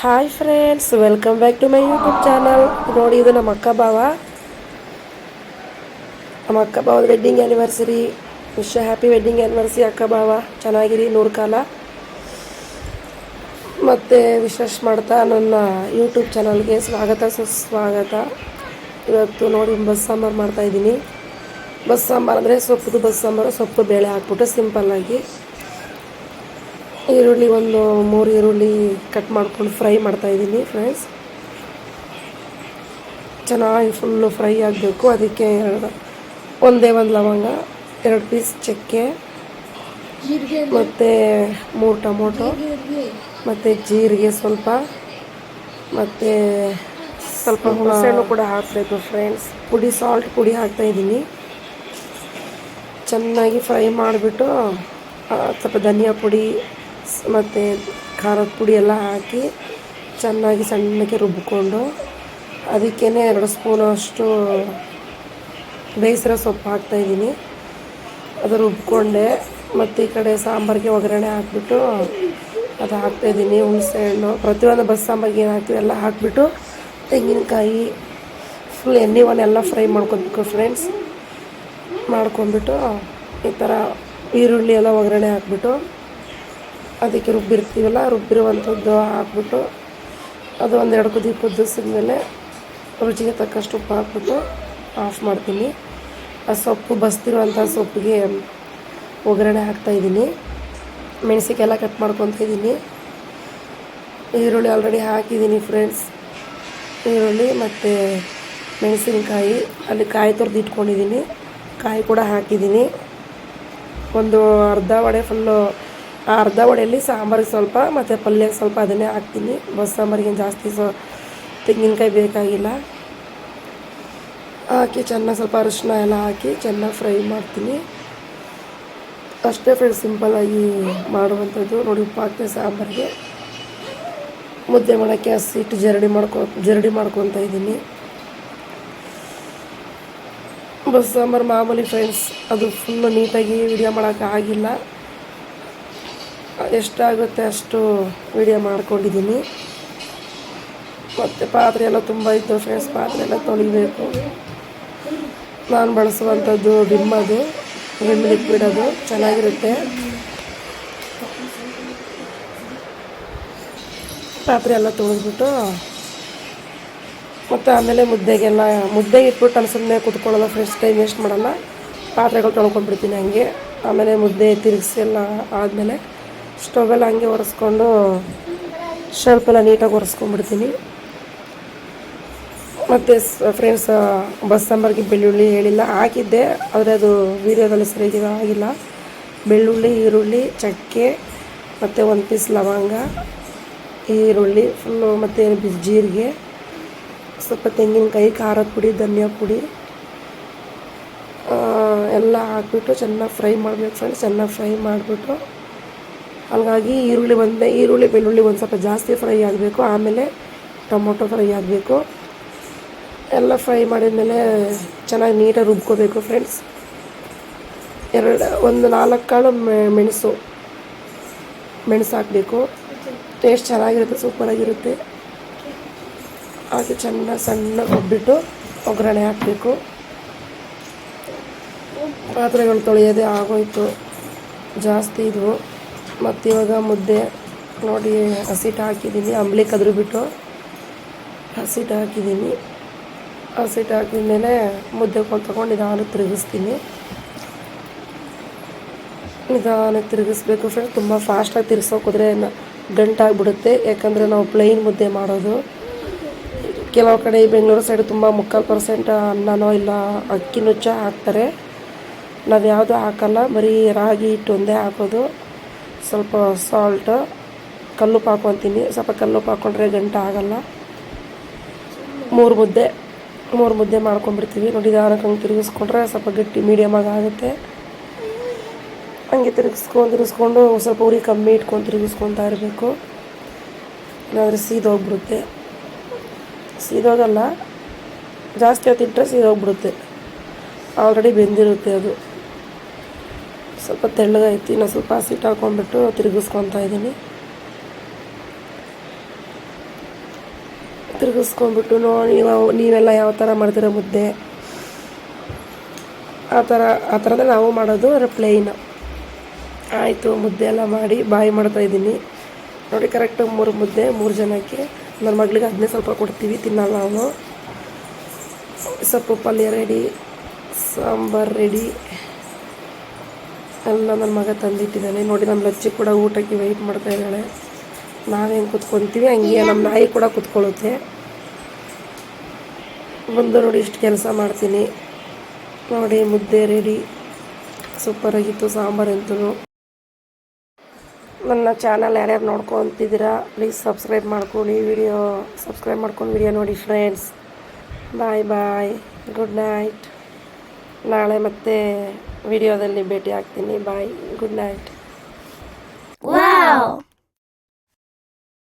Hi friends welcome back to my YouTube channel ನೋಡಿ, ಇದು ನಮ್ಮ ಅಕ್ಕ ಭಾವ. ನಮ್ಮ ಅಕ್ಕ ಭಾವದ wedding anniversary wish happy wedding anniversary ಅಕ್ಕ ಭಾವ. ಚೆನ್ನಾಗಿರಿ, ನೂರು ಕಾಲ. ಮತ್ತು ವಿಶೇಷ ಮಾಡ್ತಾ ನನ್ನ ಯೂಟ್ಯೂಬ್ ಚಾನಲ್ಗೆ ಸ್ವಾಗತ, ಸುಸ್ವಾಗತ. ಇವತ್ತು ನೋಡಿ, ಬಸ್ ಸಾಂಬಾರು ಮಾಡ್ತಾಯಿದ್ದೀನಿ ಬಸ್ ಸಾಂಬಾರು ಅಂದರೆ ಸೊಪ್ಪುದು ಬಸ್ ಸಾಂಬಾರು, ಸೊಪ್ಪು ಬೇಳೆ ಹಾಕ್ಬಿಟ್ಟು ಸಿಂಪಲ್ಲಾಗಿ ಈರುಳ್ಳಿ ಒಂದು ಮೂರು ಈರುಳ್ಳಿ ಕಟ್ ಮಾಡ್ಕೊಂಡು ಫ್ರೈ ಮಾಡ್ತಾಯಿದ್ದೀನಿ ಫ್ರೆಂಡ್ಸ್ ಚೆನ್ನಾಗಿ ಫುಲ್ಲು ಫ್ರೈ ಆಗಬೇಕು. ಅದಕ್ಕೆ ಎರಡು ಒಂದೇ ಒಂದು ಲವಂಗ ಎರಡು ಪೀಸ್ ಚಕ್ಕೆ ಮತ್ತು ಮೂರು ಟೊಮೊಟೊ ಮತ್ತು ಜೀರಿಗೆ ಸ್ವಲ್ಪ ಮತ್ತು ಸ್ವಲ್ಪ ಹುಣಸೆಹಣ್ಣು ಕೂಡ ಹಾಕಬೇಕು ಫ್ರೆಂಡ್ಸ್ ಪುಡಿ ಸಾಲ್ಟ್ ಪುಡಿ ಹಾಕ್ತಾಯಿದ್ದೀನಿ ಚೆನ್ನಾಗಿ ಫ್ರೈ ಮಾಡಿಬಿಟ್ಟು ಸ್ವಲ್ಪ ಧನಿಯಾ ಪುಡಿ ಮತ್ತು ಖಾರದ ಪುಡಿ ಎಲ್ಲ ಹಾಕಿ ಚೆನ್ನಾಗಿ ಸಣ್ಣಗೆ ರುಬ್ಬಿಕೊಂಡು ಅದಕ್ಕೇ ಎರಡು ಸ್ಪೂನ್ ಅಷ್ಟು ಬೇಯಿಸಿರೋ ಸೊಪ್ಪು ಹಾಕ್ತಾಯಿದ್ದೀನಿ ಅದು ರುಬ್ಕೊಂಡೆ ಮತ್ತು ಈ ಕಡೆ ಸಾಂಬಾರಿಗೆ ಒಗ್ಗರಣೆ ಹಾಕ್ಬಿಟ್ಟು ಅದು ಹಾಕ್ತಾಯಿದ್ದೀನಿ ಹುಣಸೆಹಣ್ಣು ಪ್ರತಿಯೊಂದು ಬಸ್ ಸಾಂಬಾರಿಗೆ ಏನು ಹಾಕ್ತೀವಿ ಎಲ್ಲ ಹಾಕಿಬಿಟ್ಟು ತೆಂಗಿನಕಾಯಿ ಫುಲ್ ಎಣ್ಣೆ ಎಲ್ಲ ಫ್ರೈ ಮಾಡ್ಕೊಬೇಕು ಫ್ರೆಂಡ್ಸ್ ಮಾಡ್ಕೊಂಬಿಟ್ಟು ಈ ಥರ ಈರುಳ್ಳಿ ಎಲ್ಲ ಒಗ್ಗರಣೆ ಹಾಕ್ಬಿಟ್ಟು ಅದಕ್ಕೆ ರುಬ್ಬಿರ್ತೀವಲ್ಲ ರುಬ್ಬಿರುವಂಥದ್ದು ಹಾಕ್ಬಿಟ್ಟು ಅದು ಒಂದೆರಡು ಕುದಿ ಕುದಿಸಿದ್ಮೇಲೆ ರುಚಿಗೆ ತಕ್ಕಷ್ಟು ಉಪ್ಪು ಹಾಕ್ಬಿಟ್ಟು ಆಫ್ ಮಾಡ್ತೀನಿ. ಆ ಸೊಪ್ಪು ಬಸ್ತಿರುವಂಥ ಸೊಪ್ಪಿಗೆ ಒಗ್ಗರಣೆ ಹಾಕ್ತಾಯಿದ್ದೀನಿ ಮೆಣಸಿಗೆಲ್ಲ ಕಟ್ ಮಾಡ್ಕೊತ ಇದ್ದೀನಿ. ಈರುಳ್ಳಿ ಆಲ್ರೆಡಿ ಹಾಕಿದ್ದೀನಿ ಫ್ರೆಂಡ್ಸ್ ಈರುಳ್ಳಿ ಮತ್ತು ಮೆಣಸಿನಕಾಯಿ, ಅಲ್ಲಿ ಕಾಯಿ ತೊರೆದು ಇಟ್ಕೊಂಡಿದ್ದೀನಿ. ಕಾಯಿ ಕೂಡ ಹಾಕಿದ್ದೀನಿ. ಒಂದು ಅರ್ಧ ವಡೆ ಫುಲ್ಲು ಅರ್ಧ ಒಡೆಯಲ್ಲಿ ಸಾಂಬಾರಿಗೆ ಸ್ವಲ್ಪ, ಮತ್ತು ಪಲ್ಯಕ್ಕೆ ಸ್ವಲ್ಪ ಅದನ್ನೇ ಹಾಕ್ತೀನಿ. ಬಸ್ ಸಾಂಬಾರಿಗೆ ಜಾಸ್ತಿ ಸೊ, ತೆಂಗಿನಕಾಯಿ ಬೇಕಾಗಿಲ್ಲ. ಹಾಕಿ ಚೆನ್ನಾಗಿ ಸ್ವಲ್ಪ ಅರಿಶಿನ ಎಲ್ಲ ಹಾಕಿ ಚೆನ್ನಾಗಿ ಫ್ರೈ ಮಾಡ್ತೀನಿ. ಅಷ್ಟೇ ಫ್ರೆಂಡ್ಸ್ ಸಿಂಪಲ್ಲಾಗಿ ಮಾಡುವಂಥದ್ದು. ನೋಡಿ, ಉಪ್ಪು ಹಾಕ್ತೀನಿ ಸಾಂಬಾರಿಗೆ. ಮುದ್ದೆ ಮಾಡೋಕ್ಕೆ ಹಸಿಟ್ಟು ಜರಡಿ ಮಾಡ್ಕೊ, ಜರಡಿ ಮಾಡ್ಕೊತಾ ಇದ್ದೀನಿ. ಬಸ್ ಸಾಂಬಾರು ಮಾಮೂಲಿ ಫ್ರೆಂಡ್ಸ್ ಅದು ಫುಲ್ಲು ನೀಟಾಗಿ ವಿಡಿಯೋ ಮಾಡೋಕ್ಕೆ ಆಗಿಲ್ಲ. ಎಷ್ಟಾಗುತ್ತೆ ಅಷ್ಟು ವಿಡಿಯೋ ಮಾಡ್ಕೊಂಡಿದ್ದೀನಿ. ಮತ್ತು ಪಾತ್ರೆ ಎಲ್ಲ ತುಂಬ ಇತ್ತು ಫ್ರೆಂಡ್ಸ್ ಪಾತ್ರೆ ಎಲ್ಲ ತೊಳಿಬೇಕು. ನಾನು ಬಳಸುವಂಥದ್ದು ವಿಮ್ ಅದು ವಿಮ್ ಲಿಕ್ವಿಡ್ ಅದು, ಚೆನ್ನಾಗಿರುತ್ತೆ. ಪಾತ್ರೆ ಎಲ್ಲ ತೊಳೆದ್ಬಿಟ್ಟು, ಮತ್ತು ಆಮೇಲೆ ಮುದ್ದೆಗೆಲ್ಲ ಮುದ್ದೆಗೆ ಇಟ್ಬಿಟ್ಟು ನಾನು ಸುಮ್ಮನೆ ಕುತ್ಕೊಳ್ಳೋಲ್ಲ ಫ್ರೆಂಡ್ಸ್ ಟೈಮ್ ವೇಸ್ಟ್ ಮಾಡೋಲ್ಲ. ಪಾತ್ರೆಗಳು ತೊಳ್ಕೊಂಡ್ಬಿಡ್ತೀನಿ ಹಂಗೆ. ಆಮೇಲೆ ಮುದ್ದೆ ತಿರುಗಿಸಿ ಎಲ್ಲ ಆದಮೇಲೆ ಸ್ಟವೆಲ್ಲ ಹಂಗೆ ಒರೆಸ್ಕೊಂಡು ಶೆಲ್ಫೆಲ್ಲ ನೀಟಾಗಿ ಒರೆಸ್ಕೊಂಡ್ಬಿಡ್ತೀನಿ. ಮತ್ತು ಫ್ರೆಂಡ್ಸ್ ಬಸ್ ಸಾಂಬಾರಿಗೆ ಬೆಳ್ಳುಳ್ಳಿ ಹೇಳಿಲ್ಲ, ಹಾಕಿದ್ದೆ, ಆದರೆ ಅದು ವೀಡಿಯೋದಲ್ಲಿ ಸರಿಯಾಗಿ ಆಗಿಲ್ಲ. ಬೆಳ್ಳುಳ್ಳಿ, ಈರುಳ್ಳಿ, ಚಕ್ಕೆ, ಮತ್ತು ಒಂದು ಪೀಸ್ ಲವಂಗ, ಈರುಳ್ಳಿ ಫುಲ್ಲು ಮತ್ತು ಜೀರಿಗೆ, ಸ್ವಲ್ಪ ತೆಂಗಿನಕಾಯಿ, ಖಾರದ ಪುಡಿ, ಧನಿಯಾ ಪುಡಿ ಎಲ್ಲ ಹಾಕ್ಬಿಟ್ಟು ಚೆನ್ನಾಗಿ ಫ್ರೈ ಮಾಡಬೇಕು ಫ್ರೆಂಡ್ಸ್ ಚೆನ್ನಾಗಿ ಫ್ರೈ ಮಾಡಿಬಿಟ್ಟು ಹಾಗಾಗಿ ಈರುಳ್ಳಿ ಬಂದೆ ಈರುಳ್ಳಿ, ಬೆಳ್ಳುಳ್ಳಿ ಒಂದು ಸ್ವಲ್ಪ ಜಾಸ್ತಿ ಫ್ರೈ ಆಗಬೇಕು. ಆಮೇಲೆ ಟೊಮೊಟೊ ಫ್ರೈ ಆಗಬೇಕು. ಎಲ್ಲ ಫ್ರೈ ಮಾಡಿದ್ಮೇಲೆ ಚೆನ್ನಾಗಿ ನೀಟಾಗಿ ರುಬ್ಕೋಬೇಕು ಫ್ರೆಂಡ್ಸ್ ಎರಡು, ಒಂದು ನಾಲ್ಕು ಕಾಳು ಮೆಣಸು. ಮೆಣಸು ಹಾಕಬೇಕು. ಟೇಸ್ಟ್ ಚೆನ್ನಾಗಿರುತ್ತೆ ಸೂಪರಾಗಿರುತ್ತೆ ಹಾಗೆ ಚೆನ್ನಾಗಿ ಸಣ್ಣ ಒಬ್ಬಿಟ್ಟು ಒಗ್ಗರಣೆ ಹಾಕಬೇಕು. ಪಾತ್ರೆಗಳು ತೊಳೆಯೋದೇ ಆಗೋಯಿತು. ಜಾಸ್ತಿ ಇದ್ವು ಮತ್ತು ಇವಾಗ ಮುದ್ದೆ ನೋಡಿ ಹಸಿಟ್ಟು ಹಾಕಿದ್ದೀನಿ. ಅಂಬ್ಲಿ ಕದ್ರು ಬಿಟ್ಟು ಹಸಿಟ್ಟು ಹಾಕಿದ್ದೀನಿ. ಹಸಿಟ್ಟು ಹಾಕಿದ ಮೇಲೆ ಮುದ್ದೆ ಕೊಂಡು ತೊಗೊಂಡು ನಿಧಾನ ತಿರುಗಿಸ್ತೀನಿ. ನಿಧಾನ ತಿರುಗಿಸ್ಬೇಕು ಫ್ರೆಂಡ್ಸ್ ತುಂಬ ಫಾಸ್ಟಾಗಿ ತಿರ್ಗಿಸೋಕೆ ಹೋದರೆ ಗಂಟಾಗ್ಬಿಡುತ್ತೆ ಯಾಕಂದರೆ ನಾವು ಪ್ಲೈನ್ ಮುದ್ದೆ ಮಾಡೋದು. ಕೆಲವು ಕಡೆ ಬೆಂಗಳೂರು ಸೈಡ್ ತುಂಬ ಮುಕ್ಕಾಲು ಪರ್ಸೆಂಟ್ ಅನ್ನನೋ ಇಲ್ಲ ಅಕ್ಕಿ ನುಚ್ಚ ಹಾಕ್ತಾರೆ. ನಾವು ಯಾವುದು ಹಾಕಲ್ಲ. ಬರೀ ರಾಗಿ ಹಿಟ್ಟು ಒಂದೇ ಹಾಕೋದು. ಸ್ವಲ್ಪ ಸಾಲ್ಟ್ ಕಲ್ಲುಪ್ಪು ಹಾಕ್ಕೊತೀನಿ ಸ್ವಲ್ಪ ಕಲ್ಲುಪ್ಪು ಹಾಕ್ಕೊಂಡ್ರೆ ಗಂಟ ಆಗಲ್ಲ. ಮೂರು ಮುದ್ದೆ ಮೂರು ಮುದ್ದೆ ಮಾಡ್ಕೊಂಡ್ಬಿಡ್ತೀವಿ. ನೋಡಿ ಹಂಗೆ ತಿರುಗಿಸ್ಕೊಂಡ್ರೆ ಸ್ವಲ್ಪ ಗಟ್ಟಿ ಮೀಡಿಯಮಾಗಿ ಆಗುತ್ತೆ. ಹಂಗೆ ತಿರುಗಿಸ್ಕೊಂಡು ತಿರುಗಿಸ್ಕೊಂಡು ಸ್ವಲ್ಪ ಉರಿ ಕಮ್ಮಿ ಇಟ್ಕೊಂಡು ತಿರುಗಿಸ್ಕೊತಾ ಇರಬೇಕು. ಇಲ್ಲಾಂದರೆ ಸೀದೋಗ್ಬಿಡುತ್ತೆ. ಸೀದೋಗಲ್ಲ. ಜಾಸ್ತಿ ಹೊತ್ತಿಟ್ಟರೆ ಸೀದೋಗ್ಬಿಡುತ್ತೆ. ಆಲ್ರೆಡಿ ಬೆಂದಿರುತ್ತೆ ಅದು. ಸ್ವಲ್ಪ ತೆಳ್ಳಗೈತಿ ನಾನು ಸ್ವಲ್ಪ ಹಸಿಟ್ಟು ಹಾಕೊಂಡ್ಬಿಟ್ಟು ತಿರುಗಿಸ್ಕೊತಾ ಇದ್ದೀನಿ ತಿರುಗಿಸ್ಕೊಂಡ್ಬಿಟ್ಟು ನೋಡಿ, ನೀವು ನೀವೆಲ್ಲ ಯಾವ ಥರ ಮಾಡ್ತೀರ ಮುದ್ದೆ? ಆ ಥರ, ಆ ಥರನೇ ನಾವು ಮಾಡೋದು ಅದರ ಪ್ಲೇನ್ ಆಯಿತು, ಮುದ್ದೆ ಎಲ್ಲ ಮಾಡಿ ಬಾಯಿ ಮಾಡ್ತಾ ಇದ್ದೀನಿ ನೋಡಿ ಕರೆಕ್ಟ್ ಮೂರು ಮುದ್ದೆ, ಮೂರು ಜನಕ್ಕೆ. ನನ್ನ ಮಗಳಿಗೆ ಅದನ್ನೇ ಸ್ವಲ್ಪ ಕೊಡ್ತೀವಿ, ತಿನ್ನಲ್ಲ ಅವನು. ಸೊಪ್ಪು ಪಲ್ಯ ರೆಡಿ ಸಾಂಬಾರು ರೆಡಿ ಎಲ್ಲ ನನ್ನ ಮಗ ತಂದಿಟ್ಟಿದ್ದಾನೆ. ನೋಡಿ ನಮ್ಮ ಲಚ್ಚಿ ಕೂಡ ಊಟಕ್ಕೆ ವೆಯ್ಟ್ ಮಾಡ್ತಾ ಇದ್ದಾಳೆ. ನಾವೇನು ಕುತ್ಕೊತೀವಿ? ಹಂಗೆ ನಮ್ಮ ನಾಯಿ ಕೂಡ ಕುತ್ಕೊಳ್ಳುತ್ತೆ. ಬಂದು ನೋಡಿ ಇಷ್ಟು ಕೆಲಸ ಮಾಡ್ತೀನಿ. ನೋಡಿ ಮುದ್ದೆ ರೆಡಿ ಸೂಪರಾಗಿತ್ತು ಸಾಂಬಾರು ಅಂತೂ. ನನ್ನ ಚಾನಲ್ ಯಾರ್ಯಾರು ನೋಡ್ಕೊತಿದ್ದೀರಾ ಪ್ಲೀಸ್ ಸಬ್ಸ್ಕ್ರೈಬ್ ಮಾಡ್ಕೊಳ್ಳಿ. ವಿಡಿಯೋ ಸಬ್ಸ್ಕ್ರೈಬ್ ಮಾಡ್ಕೊಂಡು ವಿಡಿಯೋ ನೋಡಿ friends bye bye good night ನಾಳೆ ಮತ್ತೆ ವಿಡಿಯೋದಲ್ಲಿ ಭೇಟಿ ಆಗ್ತೀನಿ ಬಾಯ್. Good night!